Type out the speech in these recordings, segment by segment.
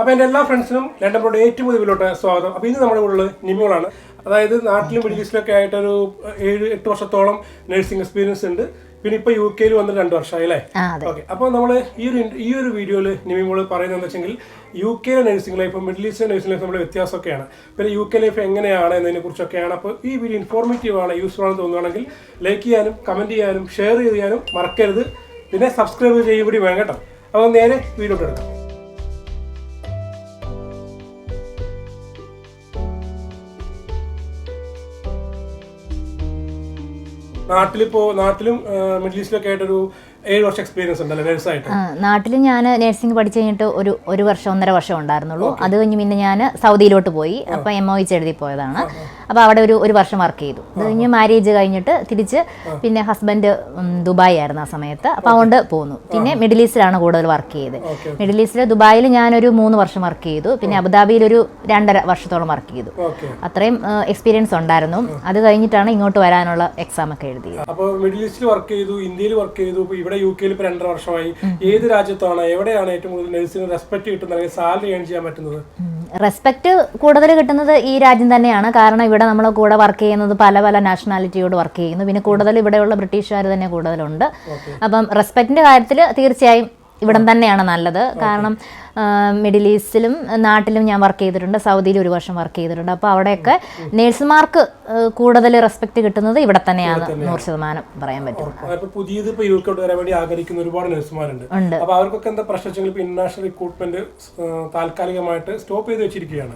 അപ്പോൾ എന്റെ എല്ലാ ഫ്രണ്ട്സിനും ലണ്ടൻ ബ്രോഡ് ഏറ്റവും പുതിയവിലോട്ട് സ്വാഗതം. അപ്പോൾ ഇന്ന് നമ്മുടെ ഉള്ളിൽ നിമികളാണ് അതായത് നാട്ടിലും ബ്രിട്ടീഷിലും ഒക്കെ ആയിട്ട് ആയിട്ടൊരു ഏഴ് എട്ട് വർഷത്തോളം നഴ്സിംഗ് എക്സ്പീരിയൻസ് ഉണ്ട്. പിന്നെ ഇപ്പോൾ യു കെയിൽ വന്നിട്ട് രണ്ട് വർഷമായി അല്ലേ? ഓക്കെ അപ്പോൾ നമ്മൾ ഈ ഒരു ഈ ഒരു വീഡിയോയിൽ നിമിമോൾ പറയുന്നത് വെച്ചെങ്കിൽ യു കെയിലെ nursing life middle east nursing life നമ്മുടെ വ്യത്യാസമൊക്കെയാണ്. പിന്നെ യു കെ ലൈഫ് എങ്ങനെയാണ് എന്നതിനെ കുറിച്ചൊക്കെയാണ്. അപ്പോൾ ഈ വീഡിയോ ഇൻഫോർമേറ്റീവ് ആണ് യൂസ്ഫുൾ ആണെന്ന് തോന്നുകയാണെങ്കിൽ ലൈക്ക് ചെയ്യാനും കമന്റ് ചെയ്യാനും ഷെയർ ചെയ്യാനും മറക്കരുത്. പിന്നെ സബ്സ്ക്രൈബ് ചെയ്യും കൂടി വേണം കേട്ടോ. അപ്പോൾ നേരെ വീഡിയോ എടുക്കാം. നാട്ടിലിപ്പോ നാട്ടിലും മിഡിൽ ഈസ്റ്റിലൊക്കെ ആയിട്ടൊരു ഏഴ് വർഷം എക്സ്പീരിയൻസ് ഉണ്ടല്ലോ നഴ്സായിട്ട്? നാട്ടിൽ ഞാൻ നഴ്സിംഗ് പഠിച്ചു കഴിഞ്ഞിട്ട് ഒരു ഒരു വർഷം ഒന്നര വർഷം ഉണ്ടായിരുന്നുള്ളൂ. അത് കഴിഞ്ഞ് പിന്നെ ഞാൻ സൗദിയിലോട്ട് പോയി. അപ്പം എം ഒ എഴുതി പോയതാണ്. അപ്പോൾ അവിടെ ഒരു ഒരു വർഷം വർക്ക് ചെയ്തു. അത് കഴിഞ്ഞ് മാരേജ് കഴിഞ്ഞിട്ട് തിരിച്ച് പിന്നെ ഹസ്ബൻഡ് ദുബായ് ആയിരുന്നു ആ സമയത്ത്. അപ്പോൾ അതുകൊണ്ട് പോന്നു. പിന്നെ മിഡിൽ ഈസ്റ്റിലാണ് കൂടുതൽ വർക്ക് ചെയ്തത്. മിഡിൽ ഈസ്റ്റിൽ ദുബായിൽ ഞാനൊരു മൂന്ന് വർഷം വർക്ക് ചെയ്തു. പിന്നെ അബുദാബിയിൽ ഒരു രണ്ടര വർഷത്തോളം വർക്ക് ചെയ്തു. അത്രയും എക്സ്പീരിയൻസ് ഉണ്ടായിരുന്നു. അത് കഴിഞ്ഞിട്ടാണ് ഇങ്ങോട്ട് വരാനുള്ള എക്സാം ഒക്കെ എഴുതിയത്. അപ്പോൾ മിഡിൽ ഈസ്റ്റിൽ വർക്ക് ചെയ്തു ഇന്ത്യയിൽ വർക്ക് ചെയ്തു. ഇവിടെ യു കെയിൽ ഇപ്പോൾ രണ്ടര വർഷമായി. ഏത് രാജ്യത്താണ്? എവിടെയാണ് ഏറ്റവും കൂടുതൽ നഴ്സിന് റെസ്പെക്ട് കിട്ടുന്നത്? അല്ലെങ്കിൽ സാലറി ഏൺ ചെയ്യാൻ പറ്റുന്നത്? റെസ്പെക്റ്റ് കൂടുതൽ കിട്ടുന്നത് ഈ രാജ്യം തന്നെയാണ്. കാരണം ഇവിടെ നമ്മൾ കൂടെ വർക്ക് ചെയ്യുന്നത് പല പല നാഷണാലിറ്റിയോട് വർക്ക് ചെയ്യുന്നു. പിന്നെ കൂടുതൽ ഇവിടെയുള്ള ബ്രിട്ടീഷുകാർ തന്നെ കൂടുതലുണ്ട്. അപ്പം റെസ്പെക്റ്റിന്റെ കാര്യത്തിൽ തീർച്ചയായും ഇവിടം തന്നെയാണ് നല്ലത്. കാരണം മിഡിൽ ഈസ്റ്റിലും നാട്ടിലും ഞാൻ വർക്ക് ചെയ്തിട്ടുണ്ട്. സൗദിയിൽ ഒരു വർഷം വർക്ക് ചെയ്തിട്ടുണ്ട്. അപ്പോൾ അവിടെയൊക്കെ നേഴ്സുമാർക്ക് കൂടുതൽ റെസ്പെക്ട് കിട്ടുന്നത് ഇവിടെ തന്നെയാണ്. നൂറ് ശതമാനം പറയാൻ പറ്റും. പുതിയത് ഇപ്പോൾ യു വരാൻ വേണ്ടി ആഗ്രഹിക്കുന്ന ഒരുപാട് നഴ്സുമാരുണ്ട്. അപ്പോൾ അവർക്കൊക്കെ എന്താ പ്രശ്നം വെച്ചെങ്കിൽ ഇപ്പോൾ ഇന്റർനാഷണൽ റിക്രൂട്ട്മെന്റ് താൽക്കാലികമായിട്ട് സ്റ്റോപ്പ് ചെയ്ത് വെച്ചിരിക്കുകയാണ്.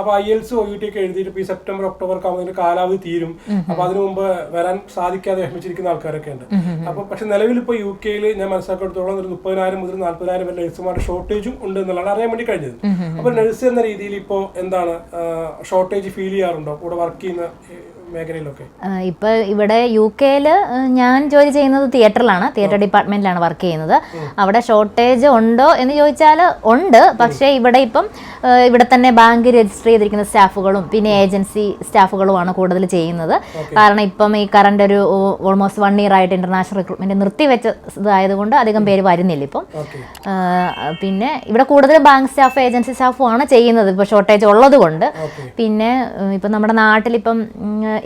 അപ്പോൾ IELTS O U T ഒക്കെ എഴുതിയിട്ട് ഇപ്പോൾ ഈ സെപ്റ്റംബർ ഒക്ടോബർ ഒക്കെ ആകുമ്പോൾ കാലാവധി തീരും. അപ്പോൾ അതിനു മുമ്പ് വരാൻ സാധിക്കാതെ വിഷമിച്ചിരിക്കുന്ന ആൾക്കാരൊക്കെ ഉണ്ട്. അപ്പോൾ പക്ഷെ നിലവിൽ ഇപ്പോൾ യു കെയിൽ ഞാൻ മനസ്സിലാക്കിയെടുത്തോളം ഒരു മുപ്പതിനായിരം മുതൽ നാൽപ്പതിനായിരം വരെ നഴ്സുമാരുടെ ഷോർട്ടേജും ഉണ്ട് എന്നുള്ളതാണ് അറിയാൻ വേണ്ടി കഴിഞ്ഞത്. അപ്പോൾ നഴ്സ് എന്ന രീതിയിൽ ഇപ്പോ എന്താണ് ഷോർട്ടേജ് ഫീൽ ചെയ്യാറുണ്ടോ? കൂടെ വർക്ക് ചെയ്യുന്ന മേഖലയിലൊക്കെ? ആഹ് ഇപ്പൊ ഇവിടെ യു കെയിൽ ഞാൻ ജോലി ചെയ്യുന്നത് തിയേറ്ററിലാണ്. തിയേറ്റർ ഡിപ്പാർട്ട്മെന്റിലാണ് വർക്ക് ചെയ്യുന്നത്. അവിടെ ഷോർട്ടേജ് ഉണ്ടോ എന്ന് ചോദിച്ചാൽ ഉണ്ട്. പക്ഷേ ഇവിടെ ഇപ്പം ഇവിടെ തന്നെ ബാങ്ക് രജിസ്റ്റർ ചെയ്തിരിക്കുന്ന സ്റ്റാഫുകളും പിന്നെ ഏജൻസി സ്റ്റാഫുകളുമാണ് കൂടുതൽ ചെയ്യുന്നത്. കാരണം ഇപ്പം ഈ കറണ്ട് ഒരു ഓൾമോസ്റ്റ് വൺ ഇയർ ആയിട്ട് ഇന്റർനാഷണൽ റിക്രൂട്ട്മെന്റ് നിർത്തിവെച്ചതായതുകൊണ്ട് അധികം പേര് വരുന്നില്ല ഇപ്പം. പിന്നെ ഇവിടെ കൂടുതലും ബാങ്ക് സ്റ്റാഫ് ഏജൻസി സ്റ്റാഫും ആണ് ചെയ്യുന്നത്. ഇപ്പോൾ ഷോർട്ടേജ് ഉള്ളത് കൊണ്ട് പിന്നെ ഇപ്പം നമ്മുടെ നാട്ടിലിപ്പം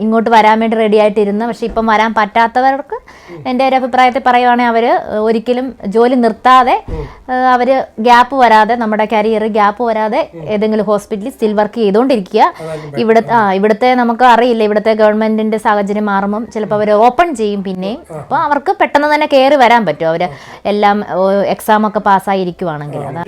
ഇങ്ങോട്ട് വരാൻ വേണ്ടി റെഡി ആയിട്ടിരുന്ന. പക്ഷെ ഇപ്പം വരാൻ പറ്റാത്തവർക്ക് എന്റെ ഒരു അഭിപ്രായത്തിൽ പറയുവാണെങ്കിൽ അവർ ഒരിക്കലും ജോലി നിർത്താതെ അവർ ഗ്യാപ്പ് വരാതെ നമ്മുടെ കരിയർ ഗ്യാപ്പ് വരാതെ ഏതെങ്കിലും ഹോസ്പിറ്റലിൽ സ്റ്റിൽ വർക്ക് ചെയ്തുകൊണ്ടിരിക്കുക. ഇവിടെ ആ ഇവിടുത്തെ നമുക്ക് അറിയില്ല. ഇവിടുത്തെ ഗവൺമെന്റിന്റെ സാഹചര്യം മാറുമ്പം ചിലപ്പോൾ അവർ ഓപ്പൺ ചെയ്യും പിന്നെയും അപ്പോൾ അവർക്ക് പെട്ടെന്ന് തന്നെ കയറി വരാൻ പറ്റും. അവർ എല്ലാം എക്സാം ഒക്കെ പാസ്സായിരിക്കുവാണെങ്കിൽ. അതാ.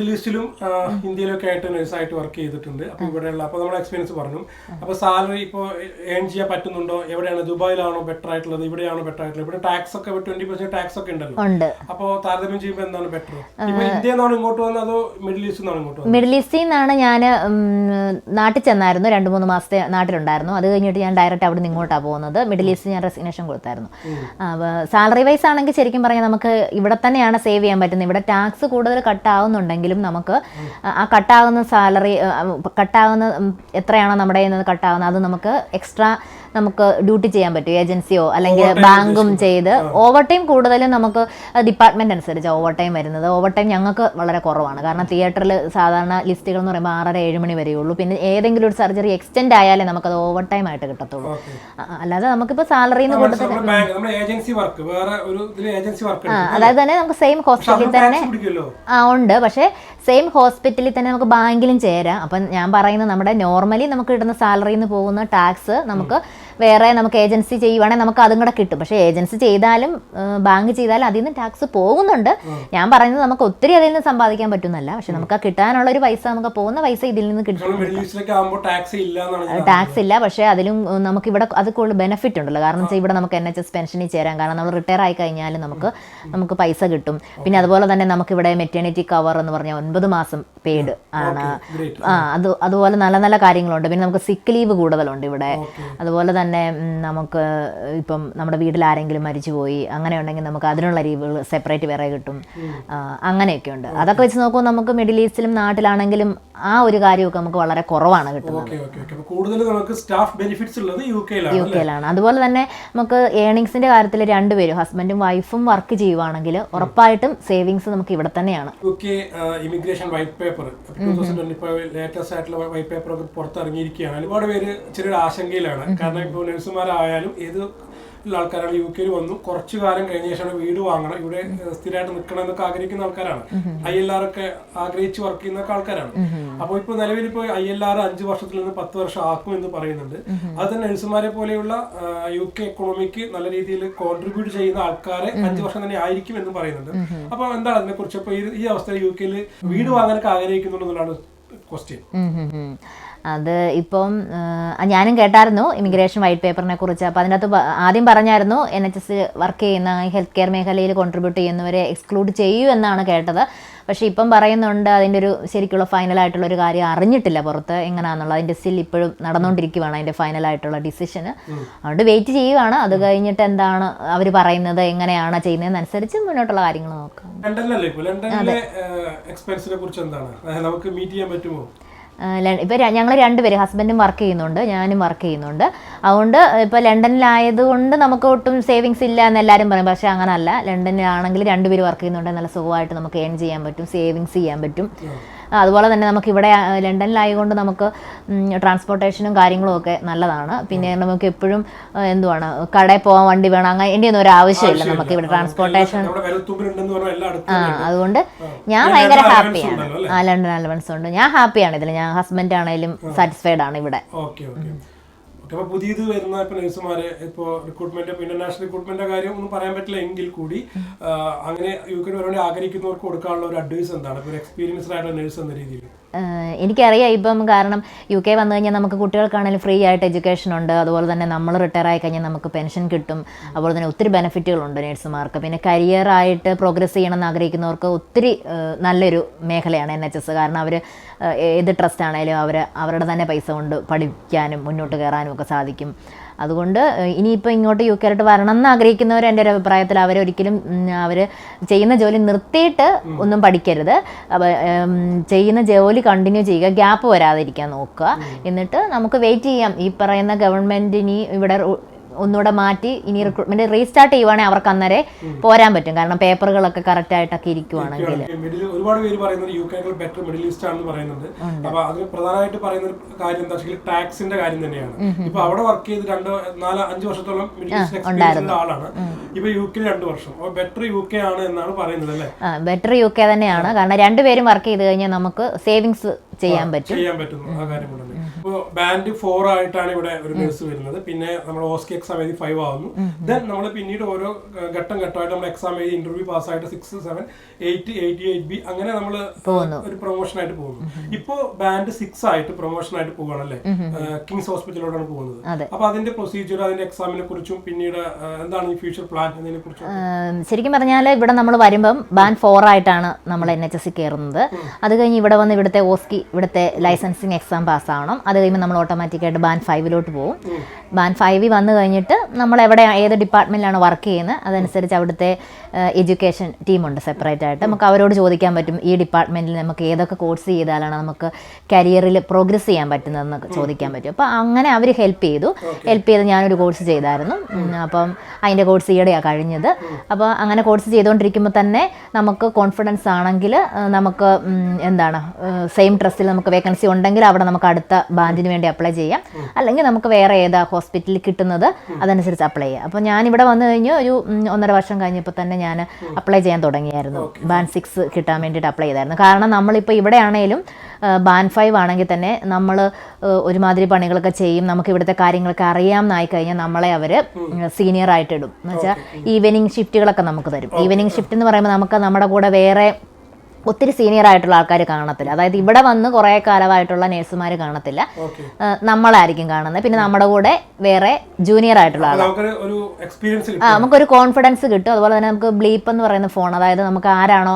ഇന്ത്യയിലൊക്കെ ആയിട്ട് നഴ്സായിട്ട് വർക്ക് ചെയ്തിട്ടുണ്ട്. അപ്പൊ ഇവിടെയുള്ള അപ്പൊ നമ്മുടെ എക്സ്പീരിയൻസ് പറഞ്ഞു. അപ്പൊ സാലറി ഇപ്പോൾ ഏൺ ചെയ്യാൻ പറ്റുന്നുണ്ടോ? എവിടെയാണ്? ദുബായിലാണോ ബെറ്റർ ആയിട്ടുള്ളത്? ഇവിടെയാണോ ബെറ്റർ ആയിട്ടുള്ളത്? ഇവിടെ ടാക്സ് ഒക്കെ ട്വന്റി പെർസെന്റ് ടാക്സ് ഒക്കെ ഉണ്ടല്ലോ. ഉണ്ട്. അപ്പോ താരതമ്യം ചെയ്യുമ്പോൾ എന്താണ് ബെറ്റർ ഇപ്പൊ ഇന്ത്യയിൽ നിന്നാണ് ഇങ്ങോട്ട് വന്നത് അതോ മിഡിൽ ഈസ്റ്റിൽ നിന്നാണ് ഇങ്ങോട്ട് വന്നത്? മിഡിൽ ഈസ്റ്റിൽ നിന്നാണ് ഞാൻ നാട്ടിൽ ചെന്നായിരുന്നു. രണ്ട് മൂന്ന് മാസത്തെ നാട്ടിലുണ്ടായിരുന്നു. അത് കഴിഞ്ഞിട്ട് ഞാൻ ഡയറക്റ്റ് അവിടെ നിന്ന് ഇങ്ങോട്ടാണ് പോകുന്നത് മിഡിൽ ഈസ്റ്റ് ഞാൻ റെസിഗ്നേഷൻ കൊടുത്തായിരുന്നു. സാലറി വൈസ് ആണെങ്കിൽ ശരിക്കും പറഞ്ഞാൽ നമുക്ക് ഇവിടെ തന്നെയാണ് സേവ് ചെയ്യാൻ പറ്റുന്നത്. ഇവിടെ ടാക്സ് കൂടുതൽ കട്ടാവുന്നുണ്ടെങ്കിലും നമുക്ക് ആ കട്ടാകുന്ന സാലറി കട്ടാകുന്ന എത്രയാണോ നമ്മുടെ കയ്യിൽ നിന്ന് കട്ടാകുന്നത് അത് നമുക്ക് എക്സ്ട്രാ നമുക്ക് ഡ്യൂട്ടി ചെയ്യാൻ പറ്റും ഏജൻസിയോ അല്ലെങ്കിൽ ബാങ്കും ചെയ്ത് ഓവർ ടൈം കൂടുതലും നമുക്ക് ഡിപ്പാർട്ട്മെന്റ് അനുസരിച്ച് ഓവർ ടൈം വരുന്നത്. ഓവർ ടൈം ഞങ്ങൾക്ക് വളരെ കുറവാണ്. കാരണം തിയേറ്ററിൽ സാധാരണ ലിസ്റ്റുകൾ എന്ന് പറയുമ്പോൾ ആറര ഏഴ് മണി വരെയുള്ളൂ പിന്നെ ഏതെങ്കിലും ഒരു സർജറി എക്സ്റ്റെൻഡ് ആയാലേ നമുക്കത് ഓവർ ടൈം ആയിട്ട് കിട്ടത്തുള്ളൂ. അല്ലാതെ നമുക്കിപ്പോൾ സാലറി എന്ന് അതായത് തന്നെ നമുക്ക് സെയിം ഹോസ്പിറ്റലിൽ തന്നെ ആ ഉണ്ട്. പക്ഷേ സെയിം ഹോസ്പിറ്റലിൽ തന്നെ നമുക്ക് ബാങ്കിലും ചേരാം. അപ്പം ഞാൻ പറയുന്നത് നമ്മുടെ നോർമലി നമുക്ക് കിട്ടുന്ന സാലറിയിൽ നിന്ന് പോകുന്ന ടാക്സ് നമുക്ക് വേറെ നമുക്ക് ഏജൻസി ചെയ്യുവാണെങ്കിൽ നമുക്ക് അതും കൂടെ കിട്ടും. പക്ഷേ ഏജൻസി ചെയ്താലും ബാങ്ക് ചെയ്താലും അതിൽ നിന്ന് ടാക്സ് പോകുന്നുണ്ട്. ഞാൻ പറയുന്നത് നമുക്ക് ഒത്തിരി അതിൽ നിന്ന് സമ്പാദിക്കാൻ പറ്റുന്നല്ല പക്ഷെ നമുക്ക് ആ കിട്ടാനുള്ള ഒരു പൈസ നമുക്ക് പോകുന്ന പൈസ ഇതിൽ നിന്ന് കിട്ടും. ടാക്സ് ഇല്ല പക്ഷേ അതിലും നമുക്ക് ഇവിടെ അത് കൂടുതൽ ബെനിഫിറ്റ് ഉണ്ടല്ലോ. കാരണം വെച്ചാൽ ഇവിടെ നമുക്ക് എൻ എച്ച് എസ് പെൻഷനിൽ ചേരാം. കാരണം നമ്മൾ റിട്ടയർ ആയി കഴിഞ്ഞാൽ നമുക്ക് നമുക്ക് പൈസ കിട്ടും. പിന്നെ അതുപോലെ തന്നെ നമുക്ക് ഇവിടെ മെറ്റേണിറ്റി കവർ എന്ന് പറഞ്ഞാൽ ഒൻപത് മാസം പെയ്ഡ് ആണ്. ആ അത് അതുപോലെ നല്ല നല്ല കാര്യങ്ങളുണ്ട്. പിന്നെ നമുക്ക് സിക്ക് ലീവ് കൂടുതലുണ്ട് ഇവിടെ. അതുപോലെ തന്നെ ഉം, നമുക്ക് ഇപ്പം നമ്മുടെ വീട്ടിൽ ആരെങ്കിലും മരിച്ചു പോയി അങ്ങനെ ഉണ്ടെങ്കിൽ നമുക്ക് അതിനുള്ള രീതികൾ സെപ്പറേറ്റ് വേറെ കിട്ടും. അങ്ങനെയൊക്കെ ഉണ്ട്. അതൊക്കെ വെച്ച് നോക്കുമ്പോൾ നമുക്ക് മിഡിൽ ഈസ്റ്റിലും നാട്ടിലാണെങ്കിലും ആ ഒരു കാര്യമൊക്കെ നമുക്ക് വളരെ കുറവാണ് കിട്ടുന്നത്. കൂടുതൽ നമുക്ക് സ്റ്റാഫ് ബെനിഫിറ്റ്സ് ഉള്ളത് യു കെയിലാണ് അതുപോലെ തന്നെ നമുക്ക് ഏണിങ്സിന്റെ കാര്യത്തിൽ രണ്ടുപേരും ഹസ്ബൻഡും വൈഫും വർക്ക് ചെയ്യുവാണെങ്കിൽ ഉറപ്പായിട്ടും സേവിങ്സ് നമുക്ക് ഇവിടെ തന്നെയാണ്. Immigration white paper. ലേറ്റസ്റ്റ് ആയിട്ടുള്ള വൈറ്റ് പേപ്പർ ഒക്കെ പുറത്തിറങ്ങിയിരിക്കുകയാണ്. ഒരുപാട് പേര് ചെറിയൊരു ആശങ്കയിലാണ്. കാരണം ഇപ്പോൾ നഴ്സുമാരായാലും ഏത് ആൾക്കാരാണ് യു കെയിൽ വന്നു കുറച്ചു കാലം കഴിഞ്ഞ ശേഷമാണ് വീട് വാങ്ങണം. ഇവിടെ സ്ഥിരമായിട്ട് നിൽക്കണം എന്നൊക്കെ ആഗ്രഹിക്കുന്ന ആൾക്കാരാണ്. ഐ എൽ ആർ ഒക്കെ ആഗ്രഹിച്ച് വർക്ക് ചെയ്യുന്ന ആൾക്കാരാണ്. അപ്പോൾ ഇപ്പോൾ നിലവിൽ ഇപ്പോൾ ഐ എൽ ആർ അഞ്ച് വർഷത്തിൽ നിന്ന് പത്ത് വർഷം ആക്കും എന്ന് പറയുന്നുണ്ട്. അത് തന്നെ നഴ്സുമാരെ പോലെയുള്ള യു കെ എക്കണോമിക്ക് നല്ല രീതിയിൽ കോൺട്രിബ്യൂട്ട് ചെയ്യുന്ന ആൾക്കാരെ അഞ്ച് വർഷം തന്നെ ആയിരിക്കും എന്ന് പറയുന്നുണ്ട്. അപ്പോൾ എന്താണ് അതിനെ കുറിച്ച് ഇപ്പൊ ഈ- അവസ്ഥയിൽ യു കെയിൽ വീട് വാങ്ങാനൊക്കെ ആഗ്രഹിക്കുന്നുണ്ടെന്നുള്ളതാണ് ക്വസ്റ്റ്യൻ. അത് ഇപ്പം ഞാനും കേട്ടായിരുന്നു ഇമിഗ്രേഷൻ വൈറ്റ് പേപ്പറിനെ കുറിച്ച്. അപ്പോൾ അതിനകത്ത് ആദ്യം പറഞ്ഞായിരുന്നു എൻ എച്ച് എസ് വർക്ക് ചെയ്യുന്ന ഹെൽത്ത് കെയർ മേഖലയിൽ കോൺട്രിബ്യൂട്ട് ചെയ്യുന്നവരെ എക്സ്ക്ലൂഡ് ചെയ്യൂ എന്നാണ് കേട്ടത്. പക്ഷേ ഇപ്പം പറയുന്നുണ്ട് അതിന്റെ ഒരു ശരിക്കുള്ള ഫൈനലായിട്ടുള്ള ഒരു കാര്യം അറിഞ്ഞിട്ടില്ല പുറത്ത് എങ്ങനെയാണെന്നുള്ളത് അതിന്റെ സ്റ്റിൽ ഇപ്പോഴും നടന്നുകൊണ്ടിരിക്കുകയാണ് അതിന്റെ ഫൈനലായിട്ടുള്ള ഡിസിഷന് അതുകൊണ്ട് വെയിറ്റ് ചെയ്യുവാണ്. അത് കഴിഞ്ഞിട്ട് എന്താണ് അവർ പറയുന്നത് എങ്ങനെയാണ് ചെയ്യുന്നതെന്നനുസരിച്ച് മുന്നോട്ടുള്ള കാര്യങ്ങൾ നോക്കാം. ലണ്ടനിലല്ലേ ഇപ്പൊ? ലണ്ടനിലെ എക്സ്പെൻസിനെ കുറിച്ച് എന്താണ്? നമുക്ക് മീറ്റ് ചെയ്യാൻ പറ്റുമോ? ഇപ്പോൾ ഞങ്ങൾ രണ്ടുപേരും ഹസ്ബൻഡും വർക്ക് ചെയ്യുന്നുണ്ട് ഞാനും വർക്ക് ചെയ്യുന്നുണ്ട്. അതുകൊണ്ട് ഇപ്പോൾ ലണ്ടനിലായതുകൊണ്ട് നമുക്ക് ഒട്ടും സേവിങ്സ് ഇല്ല എന്ന് എല്ലാവരും പറയും. പക്ഷേ അങ്ങനല്ല. ലണ്ടനിലാണെങ്കിൽ രണ്ടുപേരും വർക്ക് ചെയ്യുന്നുണ്ട്. നല്ല സുഖമായിട്ട് നമുക്ക് ഏൺ ചെയ്യാൻ പറ്റും സേവിങ്സ് ചെയ്യാൻ പറ്റും. അതുപോലെ തന്നെ നമുക്ക് ഇവിടെ ലണ്ടനിലായതുകൊണ്ട് നമുക്ക് ട്രാൻസ്പോർട്ടേഷനും കാര്യങ്ങളും ഒക്കെ നല്ലതാണ്. പിന്നെ നമുക്ക് എപ്പോഴും എന്തുവാണ് കടയിൽ പോകാൻ വണ്ടി വേണം അങ്ങനെ എന്റെ ഒന്നും ഒരു ആവശ്യമില്ല നമുക്ക് ഇവിടെ ട്രാൻസ്പോർട്ടേഷൻ ആ അതുകൊണ്ട് ഞാൻ ഭയങ്കര ഹാപ്പിയാണ് ആ ലണ്ടൻ അലവൻസ് ഉണ്ട്. ഞാൻ ഹാപ്പിയാണ് ഇതിൽ ഞാൻ ഹസ്ബൻഡ് ആണെങ്കിലും സാറ്റിസ്ഫൈഡ് ആണ് ഇവിടെ. അപ്പൊ പുതിയത് വരുന്ന ഇപ്പൊ നഴ്സുമാരെ ഇപ്പോ റിക്രൂട്ട്മെന്റ് ഇന്റർനാഷണൽ റിക്രൂട്ട്മെന്റ് കാര്യം ഒന്നും പറയാൻ പറ്റില്ല എങ്കിൽ കൂടി അങ്ങനെ യു കെ വരവേണ്ടി ആഗ്രഹിക്കുന്നവർക്ക് കൊടുക്കാനുള്ള ഒരു അഡ്വൈസ് എന്താണ്? ഇപ്പൊ എക്സ്പീരിയൻസ്ഡ് ആയിട്ടുള്ള നഴ്സ് എന്ന രീതിയിൽ. എനിക്കറിയാം ഇപ്പം കാരണം യു കെ വന്നു കഴിഞ്ഞാൽ നമുക്ക് കുട്ടികൾക്കാണെങ്കിലും ഫ്രീ ആയിട്ട് എഡ്യൂക്കേഷൻ ഉണ്ട്. അതുപോലെ തന്നെ നമ്മൾ റിട്ടയർ ആയി കഴിഞ്ഞാൽ നമുക്ക് പെൻഷൻ കിട്ടും. അതുപോലെ തന്നെ ഒത്തിരി ബെനിഫിറ്റുകളുണ്ട് നേഴ്സുമാർക്ക്. പിന്നെ കരിയറായിട്ട് പ്രോഗ്രസ് ചെയ്യണമെന്ന് ആഗ്രഹിക്കുന്നവർക്ക് ഒത്തിരി നല്ലൊരു മേഖലയാണ് എൻ എച്ച് എസ്. കാരണം അവർ ഏത് ട്രസ്റ്റ് ആണെങ്കിലും അവർ അവരുടെ തന്നെ പൈസ കൊണ്ട് പഠിക്കാനും മുന്നോട്ട് കയറാനും ഒക്കെ സാധിക്കും. അതുകൊണ്ട് ഇനിയിപ്പോൾ ഇങ്ങോട്ട് യു കെയിലോട്ട് വരണം എന്ന് ആഗ്രഹിക്കുന്നവർ എന്റെ ഒരു അഭിപ്രായത്തിൽ അവരൊരിക്കലും അവർ ചെയ്യുന്ന ജോലി നിർത്തിയിട്ട് ഒന്നും പഠിക്കരുത്. ചെയ്യുന്ന ജോലി കണ്ടിന്യൂ ചെയ്യുക ഗ്യാപ്പ് വരാതിരിക്കാൻ നോക്കുക. എന്നിട്ട് നമുക്ക് വെയിറ്റ് ചെയ്യാം. ഈ പറയുന്ന ഗവൺമെന്റിനി ഇവിടെ ഒന്നുകൂടെ മാറ്റി ഇനി റിക്രൂട്ട്മെന്റ് റീസ്റ്റാർട്ട് ചെയ്യുവാണെങ്കിൽ അവർക്ക് അന്നേരെ പോരാൻ പറ്റും. കാരണം പേപ്പറുകളൊക്കെ കറക്റ്റ് ആയിട്ടൊക്കെ ഇരിക്കുവാണെങ്കിൽ. ഒരുപാട് പേര് പറയുന്നത് യു കെക്കാൾ ബെറ്റർ മിഡിൽ ഈസ്റ്റ് ആണെന്ന് പറയുന്നുണ്ട്. അപ്പൊ അതിന് പ്രധാനമായിട്ട് പറയുന്ന കാര്യം എന്താ വെച്ചാൽ ടാക്സിന്റെ കാര്യം തന്നെയാണ്. ഇപ്പൊ അവിടെ വർക്ക് ചെയ്ത് രണ്ട് നാല് അഞ്ച് വർഷത്തോളം മിഡിൽ ഈസ്റ്റ് എക്സ്പീരിയൻസ് ആളാണ്. ഇപ്പൊ യു കെ രണ്ട് വർഷം. അപ്പൊ ബെറ്റർ യു കെ ആണ് എന്നാണ് പറയുന്നത് അല്ലേ? ബെറ്റർ യു കെ തന്നെയാണ്. കാരണം രണ്ടുപേരും വർക്ക് ചെയ്ത് കഴിഞ്ഞാൽ നമുക്ക് സേവിങ്സ് ചെയ്യാൻ പറ്റും. ചെയ്യാൻ പറ്റും ആ കാര്യം ബാൻഡ് ഫോർ ആയിട്ടാണ് ഇവിടെ ഒരു നേഴ്സ് വരുന്നത്. പിന്നെ നമ്മൾ ഓസ്കി എക്സാം എഴുതി ഫൈവ് ആവുന്നു. ദെൻ നമ്മൾ പിന്നീട് ഓരോ ഘട്ടം ഘട്ടമായിട്ട് നമ്മൾ എക്സാം എഴുതി interview പാസ്സായിട്ട് six seven eight eighty eight B അങ്ങനെ നമ്മൾ ഒരു പ്രൊമോഷൻ ആയിട്ട് പോകുന്നു. ഇപ്പോ ബാൻഡ് സിക്സ് ആയിട്ട് പ്രൊമോഷൻ ആയിട്ട് പോവുകയാണല്ലേ കിങ്സ് ഹോസ്പിറ്റലിലോട്ടാണ് പോകുന്നത്. അപ്പൊ അതിന്റെ പ്രൊസീജിയർ അതിന്റെ എക്സാമിനെ കുറിച്ചും പിന്നീട് എന്താണ് ഈ ഫ്യൂച്ചർ പ്ലാൻ എന്നതിനെ കുറിച്ചും ശരിക്കും പറഞ്ഞാൽ ഇവിടെ നമ്മൾ വരുമ്പം ബാൻ ഫോർ ആയിട്ടാണ് നമ്മൾ എൻ എച്ച് എസ് കയറുന്നത് അത് കഴിഞ്ഞ് ഇവിടെ വന്ന് ഇവിടുത്തെ ഓസ്കി ഇവിടുത്തെ ലൈസൻസിങ് എക്സാം പാസ്സാവണം അത് കഴിയുമ്പോൾ നമ്മൾ ഓട്ടോമാറ്റിക്കായിട്ട് ബാൻ ഫൈവിലോട്ട് പോകും. ബാൻ ഫൈവിൽ വന്നു കഴിഞ്ഞിട്ട് നമ്മൾ എവിടെ ഏത് ഡിപ്പാർട്ട്മെന്റിലാണ് വർക്ക് ചെയ്യുന്നത് അതനുസരിച്ച് അവിടുത്തെ എഡ്യൂക്കേഷൻ ടീമുണ്ട് സെപ്പറേറ്റ് ആയിട്ട്. നമുക്ക് അവരോട് ചോദിക്കാൻ പറ്റും ഈ ഡിപ്പാർട്ട്മെന്റിൽ നമുക്ക് ഏതൊക്കെ കോഴ്സ് ചെയ്താലാണ് നമുക്ക് കരിയറിൽ പ്രോഗ്രസ് ചെയ്യാൻ പറ്റുന്നതെന്ന് ചോദിക്കാൻ പറ്റും. അപ്പോൾ അങ്ങനെ അവർ ഹെൽപ്പ് ചെയ്തു. ഹെൽപ്പ് ചെയ്ത് ഞാനൊരു കോഴ്സ് ചെയ്തായിരുന്നു. അപ്പം അതിന്റെ കോഴ്സ് ഈയിടെയാണ് കഴിഞ്ഞത്. അപ്പോൾ അങ്ങനെ കോഴ്സ് ചെയ്തുകൊണ്ടിരിക്കുമ്പോൾ തന്നെ നമുക്ക് കോൺഫിഡൻസ് ആണെങ്കിൽ നമുക്ക് എന്താണ് സെയിം ട്രസ്റ്റിൽ നമുക്ക് വേക്കൻസി ഉണ്ടെങ്കിൽ അവിടെ നമുക്ക് അടുത്ത ബാൻഡിന് വേണ്ടി അപ്ലൈ ചെയ്യാം. അല്ലെങ്കിൽ നമുക്ക് വേറെ ഏതാ ഹോസ്പിറ്റലിൽ കിട്ടുന്നത് അതനുസരിച്ച് അപ്ലൈ ചെയ്യുക. അപ്പോൾ ഞാൻ ഇവിടെ വന്നു കഴിഞ്ഞ് ഒരു ഒന്നര വർഷം കഴിഞ്ഞപ്പോൾ തന്നെ ഞാൻ അപ്ലൈ ചെയ്യാൻ തുടങ്ങിയായിരുന്നു. ബാൻ സിക്സ് കിട്ടാൻ വേണ്ടിയിട്ട് അപ്ലൈ ചെയ്തായിരുന്നു. കാരണം നമ്മളിപ്പോൾ ഇവിടെ ആണെങ്കിലും ബാൻ ഫൈവ് ആണെങ്കിൽ തന്നെ നമ്മൾ ഒരുമാതിരി പണികളൊക്കെ ചെയ്യും. നമുക്ക് ഇവിടുത്തെ കാര്യങ്ങളൊക്കെ അറിയാമെന്നായി കഴിഞ്ഞാൽ നമ്മളെ അവർ സീനിയർ ആയിട്ട് ഇടും. എന്ന് വെച്ചാൽ ഈവനിങ് ഷിഫ്റ്റുകളൊക്കെ നമുക്ക് തരും. ഈവനിങ് ഷിഫ്റ്റ് എന്ന് പറയുമ്പോൾ നമുക്ക് നമ്മുടെ കൂടെ വേറെ ഒത്തിരി സീനിയർ ആയിട്ടുള്ള ആൾക്കാർ കാണത്തില്ല. അതായത് ഇവിടെ വന്ന് കുറേ കാലമായിട്ടുള്ള നേഴ്സുമാർ കാണത്തില്ല. നമ്മളായിരിക്കും കാണുന്നത്. പിന്നെ നമ്മുടെ കൂടെ വേറെ ജൂനിയർ ആയിട്ടുള്ള ആൾ നമുക്ക് ഒരു എക്സ്പീരിയൻസ് ആ നമുക്കൊരു കോൺഫിഡൻസ് കിട്ടും. അതുപോലെ തന്നെ നമുക്ക് ബ്ലീപ്പ് എന്ന് പറയുന്ന ഫോൺ അതായത് നമുക്ക് ആരാണോ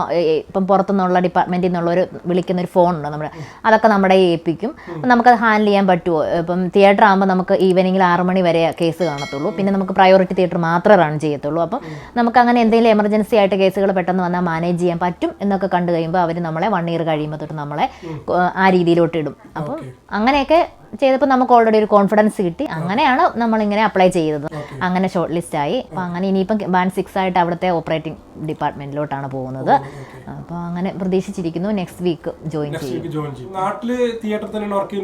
ഇപ്പം പുറത്തുനിന്നുള്ള ഡിപ്പാർട്ട്മെന്റിൽ നിന്നുള്ള ഒരു വിളിക്കുന്ന ഒരു ഫോൺ ഉണ്ട് നമ്മുടെ. അതൊക്കെ നമ്മുടെ ഏൽപ്പിക്കും. നമുക്കത് ഹാൻഡിൽ ചെയ്യാൻ പറ്റുമോ? ഇപ്പം തിയേറ്റർ ആകുമ്പോൾ നമുക്ക് ഈവനിങ്ങിൽ ആറ് മണി വരെ കേസ് കാണത്തുള്ളൂ. പിന്നെ നമുക്ക് പ്രയോറിറ്റി തിയേറ്റർ മാത്രമേ റൺ ചെയ്യത്തുള്ളൂ. അപ്പം നമുക്ക് അങ്ങനെ എന്തെങ്കിലും എമർജൻസി ആയിട്ട് കേസുകൾ പെട്ടെന്ന് വന്നാൽ മാനേജ് ചെയ്യാൻ പറ്റും എന്നൊക്കെ കണ്ടു കഴിയുമ്പോൾ അവർ നമ്മളെ വൺ ഇയർ കഴിയുമ്പോൾ തൊട്ട് നമ്മളെ ആ രീതിയിലോട്ട് ഇടും. അപ്പം അങ്ങനെയൊക്കെ ചെയ്തപ്പോൾ നമുക്ക് ഓൾറെഡി ഒരു കോൺഫിഡൻസ് കിട്ടി. അങ്ങനെയാണ് നമ്മളിങ്ങനെ അപ്ലൈ ചെയ്തത്. അങ്ങനെ ഷോർട്ട് ലിസ്റ്റ് ആയി അപ്പോൾ അങ്ങനെ ഇനിയിപ്പം ബാൻഡ് സിക്സ് ആയിട്ട് അവിടുത്തെ ഓപ്പറേറ്റിംഗ് ഡിപ്പാർട്ട്മെന്റിലോട്ടാണ് പോകുന്നത്. അപ്പോൾ അങ്ങനെ പ്രതീക്ഷിച്ചിരിക്കുന്നു നെക്സ്റ്റ് വീക്ക് ജോയിൻ ചെയ്യും. നെക്സ്റ്റ് ജോയിൻ ചെയ്യും. നാട്ടിൽ തിയേറ്ററിൽ തന്നെ വർക്ക്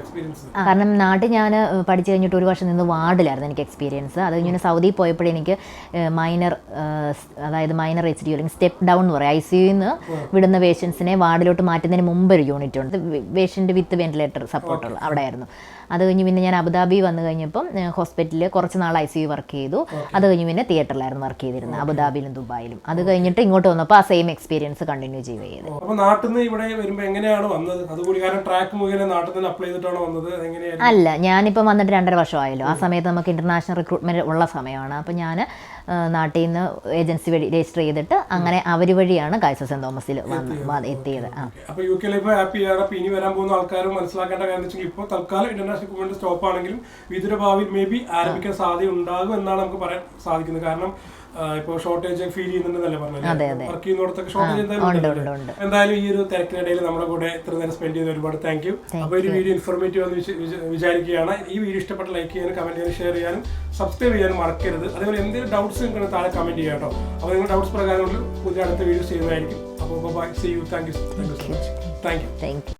എക്സ്പീരിയൻസ് കാരണം നാട്ടിൽ ഞാൻ പഠിച്ചു കഴിഞ്ഞിട്ട് ഒരു വർഷം നിന്ന് വാർഡിലായിരുന്നു എനിക്ക് എക്സ്പീരിയൻസ് അത് കഴിഞ്ഞ് സൗദി പോയപ്പോഴേ എനിക്ക് മൈനർ അതായത് മൈനർ എച്ച് ഡി അല്ലെങ്കിൽ സ്റ്റെപ്പ് ഡൗൺ എന്ന് പറയും. ഐ സിയുന്ന് വിടുന്ന പേഷ്യൻസിനെ വാർഡിലോട്ട് മാറ്റുന്നതിന് മുമ്പ് ഒരു യൂണിറ്റ് ഉണ്ട്. പേഷ്യന്റ് വിത്ത് വെന്റിലേറ്റർ സപ്പോർട്ടുള്ള അവിടെ ആയിരുന്നു അത് കഴിഞ്ഞ് പിന്നെ ഞാൻ അബുദാബി വന്നു കഴിഞ്ഞപ്പം ഹോസ്പിറ്റലിൽ കുറച്ച് നാൾ ഐ സി യു വർക്ക് ചെയ്തു. അത് കഴിഞ്ഞ് പിന്നെ തിയേറ്ററിലായിരുന്നു വർക്ക് ചെയ്തിരുന്നത്. അബുദാബിയിലും ദുബായിലും. അത് കഴിഞ്ഞിട്ട് ഇങ്ങോട്ട് വന്നപ്പോൾ ആ സെയിം എക്സ്പീരിയൻസ് കണ്ടിന്യൂ നാട്ടിൽ നിന്ന് ഇവിടെ എങ്ങനെയാണ് വന്നത്? അതുകൂടി കാരണം ട്രാക്ക് മുഖേന നാട്ടിൽ നിന്ന് അപ്ലൈ ചെയ്തിട്ടാണ് വന്നത്? അല്ല ഞാനിപ്പം വന്നിട്ട് രണ്ടര വർഷമായല്ലോ. ആ സമയത്ത് നമുക്ക് ഇന്റർനാഷണൽ റിക്രൂട്ട്മെന്റ് ഉള്ള സമയമാണ്. അപ്പം ഞാൻ നാട്ടിൽ നിന്ന് ഏജൻസി വഴി രജിസ്റ്റർ ചെയ്തിട്ട് അങ്ങനെ അവർ വഴിയാണ് കാഴ്ച സെന്റ് തോമസിൽ വന്ന് എത്തിയത്. അപ്പോൾ അപ്പൊ യു കെയിൽ ഇപ്പൊ ഹാപ്പിയാണ് അപ്പൊ ഇനി വരാൻ പോകുന്ന ആൾക്കാരും മനസ്സിലാക്കേണ്ട കാര്യം വെച്ചാൽ ഇപ്പോൾ തൽക്കാലം ഇന്റർനാഷണൽ ഗവൺമെന്റ് സ്റ്റോപ്പ് ആണെങ്കിലും വിദൂര ഭാവിയിൽ മേ ബി ആരംഭിക്കാൻ സാധ്യത ഉണ്ടാകും എന്നാണ് നമുക്ക് പറയാൻ സാധിക്കുന്നത്. കാരണം ഇപ്പോൾ ഷോർട്ടേജ് ഫീൽ ചെയ്യുന്നുണ്ടെന്നല്ലേ പറഞ്ഞത്? വർക്ക് ചെയ്യുന്നിടത്തൊക്കെ ഷോർട്ടേജ് എന്തായാലും എന്തായാലും ഈ ഒരു തിരക്കിനിടയിൽ നമ്മുടെ കൂടെ ഇത്ര നേരം സ്പെൻഡ് ചെയ്ത് ഒരുപാട് താങ്ക് യു അപ്പോൾ ഈ വീഡിയോ ഇൻഫോർമേറ്റീവ് എന്ന് വിച- വിച- വിചാരിക്കുകയാണ്. ഈ വീഡിയോ ഇഷ്ടപ്പെട്ട ലൈക്ക് ചെയ്യാനും കമന്റ് ചെയ്യാനും ഷെയർ ചെയ്യാനും സബ്സ്ക്രൈബ് ചെയ്യാനും മറക്കരുത്. അതേപോലെ എന്തെങ്കിലും ഡൗട്ട്സ് നിങ്ങൾക്ക് താഴെ കമന്റ് ചെയ്യാം കേട്ടോ. അപ്പോൾ നിങ്ങൾ ഡൗട്ട്സ് പ്രകാരം പുതിയ അടുത്ത വീഡിയോസ് ചെയ്യുന്നതായിരിക്കും. അപ്പോൾ bye see you thank you thank you thank you